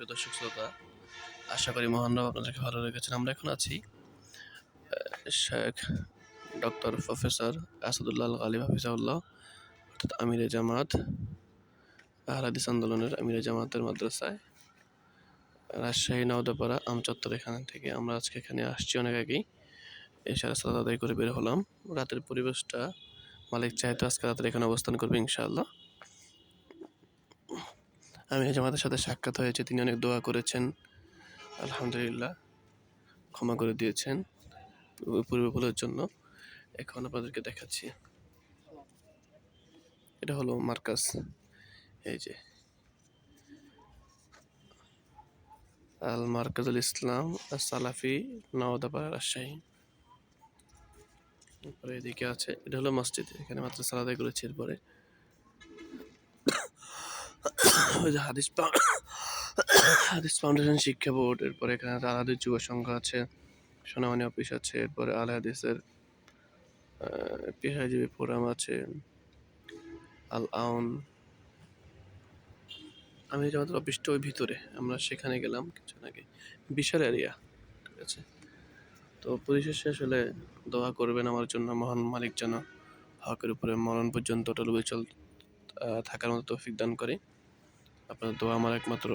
প্রিয় দর্শক শ্রোতা, আশা করি মহান রব আপনাদেরকে ভালো রেখেছেন। আমরা এখন আছি শেখ ডক্টর প্রফেসর আসাদুল্লাহ আল হাফিজাউল্লাহ অর্থাৎ আমিরে জামাত, আহলাদিস আন্দোলনের আমিরে জামাতের মাদ্রাসায়, রাজশাহী নওদাপাড়া আমচত্বর এখান থেকে আমরা আজকে এখানে আসছি অনেক আগেই। এসে রাস্তা আদায় করে বের হলাম। রাতের পরিবেশটা মালিক চাইতো আজকে রাতের এখানে অবস্থান করবে ইনশাআল্লাহ। আমি জামাতের সাথে সাক্ষাৎ হয়েছে, তিনি অনেক দোয়া করেছেন। আলহামদুলিল্লাহ, ক্ষমা করে দিয়েছেন পূর্ব ভুলের জন্য। এখন আপনাদেরকে দেখাচ্ছি। এটা হলো মার্কাস। এই যে। আল মার্কাজুল ইসলাম সালাফি নওদাপাড়া রাজশাহী এরপরে এদিকে আছে। এটা হলো মসজিদ, এখানে মাত্র সালাদাই করেছি এরপরে। ওই যে হাদিস হাদিস ফাউন্ডেশন শিক্ষা বোর্ড এরপরে এখানে আল হাদিস যুব সংঘ আছে সোনামানি অফিস আছে, এরপরে আল হাদিসের পেশাজীবী ফোরাম আছে, আল আউন। আমি যে আমাদের অফিসটা ওই ভিতরে, আমরা সেখানে গেলাম কিছু আগে। বিশাল এরিয়া ঠিক আছে? তো পরিশেষে আসলে দোয়া করবেন আমার জন্য, মহান মালিক যেন হকের উপরে মরণ পর্যন্ত টলবে চল থাকার মতো তৌফিক দান করে। আপনার দোয়া আমার একমাত্র,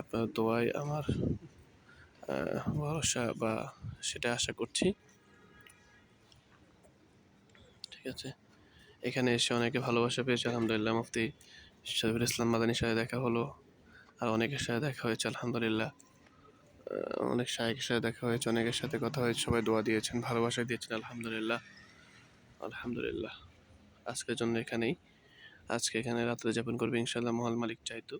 আপনার দোয়াই আমার ভরসা বা সেটা আশা করছি। ঠিক আছে? এখানে এসে অনেকে ভালোবাসা পেয়েছে, আলহামদুলিল্লাহ, মুফতি শহীদুল ইসলাম মাদানির সাথে দেখা হলো, আর অনেকের সাথে দেখা হয়েছে, আলহামদুলিল্লাহ। অনেক শাহেকের সাথে দেখা হয়েছে, অনেকের সাথে কথা হয়েছে, সবাই দোয়া দিয়েছেন ভালোবাসা দিয়েছেন, আলহামদুলিল্লাহ আলহামদুলিল্লাহ। আজকের জন্য এখানেই। আজকে এখানে রাত্রে যাপন করবে ইনশাল্লাহ মহল মালিক চাইতো